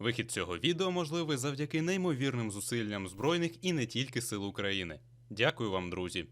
Вихід цього відео можливий завдяки неймовірним зусиллям збройних і не тільки сил України. Дякую вам, друзі.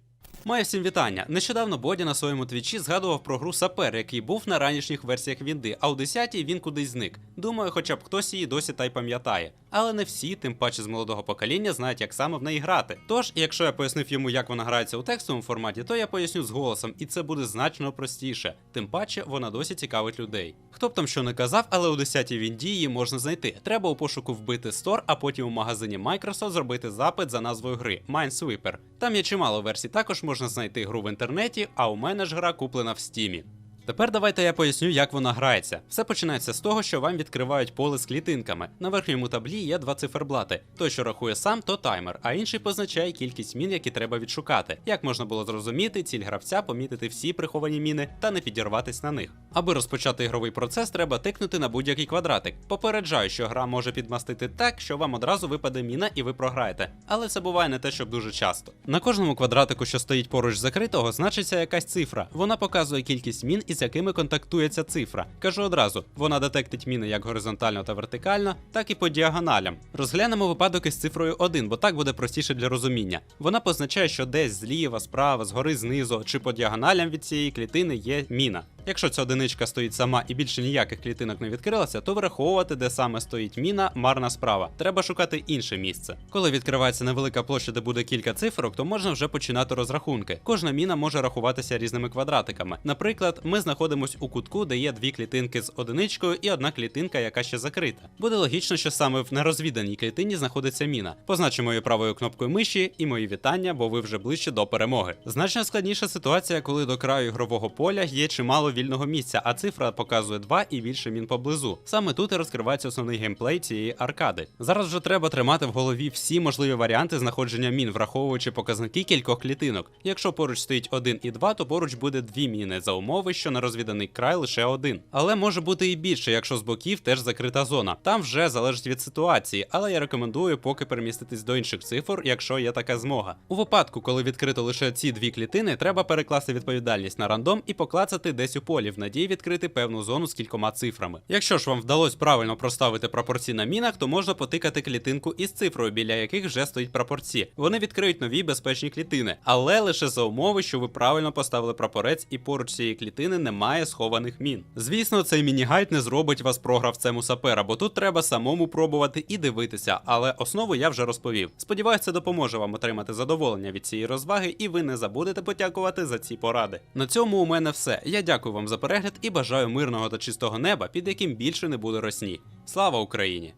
Маю всім вітання. Нещодавно Боді на своєму твічі згадував про гру Сапер, який був на ранішніх версіях Вінди, а у 10-й він кудись зник. Думаю, хоча б хтось її досі та й пам'ятає. Але не всі, тим паче з молодого покоління, знають, як саме в неї грати. Тож, якщо я пояснив йому, як вона грається у текстовому форматі, то я поясню з голосом, і це буде значно простіше. Тим паче, вона досі цікавить людей. Хто б там що не казав, але у 10-й Вінді її можна знайти. Треба у пошуку вбити Store, а потім у магазині Microsoft зробити запит за назвою гри Minesweeper. Там є чимало версій, також можна знайти гру в інтернеті, а у мене ж гра куплена в стімі. Тепер давайте я поясню, як вона грається. Все починається з того, що вам відкривають поле з клітинками. На верхньому таблі є два циферблати. Той, що рахує сам, то таймер, а інший позначає кількість мін, які треба відшукати. Як можна було зрозуміти, ціль гравця помітити всі приховані міни та не підірватись на них. Аби розпочати ігровий процес, треба тикнути на будь-який квадратик. Попереджаю, що гра може підмастити так, що вам одразу випаде міна і ви програєте. Але це буває не те, щоб дуже часто. На кожному квадратику, що стоїть поруч закритого, значиться якась цифра. Вона показує кількість мін, із якими контактує ця цифра. Кажу одразу, вона детектить міни як горизонтально та вертикально, так і по діагоналям. Розглянемо випадок із цифрою 1, бо так буде простіше для розуміння. Вона позначає, що десь зліва, справа, згори, знизу чи по діагоналям від цієї клітини є міна. Якщо ця одиничка стоїть сама і більше ніяких клітинок не відкрилося, то враховувати, де саме стоїть міна, марна справа. Треба шукати інше місце. Коли відкривається невелика площа, де буде кілька цифрок, то можна вже починати розрахунки. Кожна міна може рахуватися різними квадратиками. Наприклад, ми знаходимось у кутку, де є дві клітинки з одиничкою і одна клітинка, яка ще закрита. Буде логічно, що саме в нерозвіданій клітині знаходиться міна. Позначимо її правою кнопкою миші і мої вітання, бо ви вже ближче до перемоги. Значно складніша ситуація, коли до краю ігрового поля є чимало вільного місця, а цифра показує 2 і більше мін поблизу. Саме тут і розкривається основний геймплей цієї аркади. Зараз вже треба тримати в голові всі можливі варіанти знаходження мін, враховуючи показники кількох клітинок. Якщо поруч стоїть 1 і 2, то поруч буде дві міни за умови, що на розвіданий край лише один. Але може бути і більше, якщо з боків теж закрита зона. Там вже залежить від ситуації, але я рекомендую поки переміститись до інших цифр, якщо є така змога. У випадку, коли відкрито лише ці дві клітини, треба перекласти відповідальність на рандом і поклацати десь у полі в надії відкрити певну зону з кількома цифрами. Якщо ж вам вдалося правильно проставити прапорці на мінах, то можна потикати клітинку із цифрою, біля яких вже стоїть прапорці. Вони відкриють нові безпечні клітини, але лише за умови, що ви правильно поставили прапорець і поруч цієї клітини немає схованих мін. Звісно, цей міні-гайд не зробить вас програвцем у сапера, бо тут треба самому пробувати і дивитися, але основу я вже розповів. Сподіваюсь, це допоможе вам отримати задоволення від цієї розваги, і ви не забудете подякувати за ці поради. На цьому у мене все. Я дякую вам за перегляд і бажаю мирного та чистого неба, під яким більше не буде росні. Слава Україні!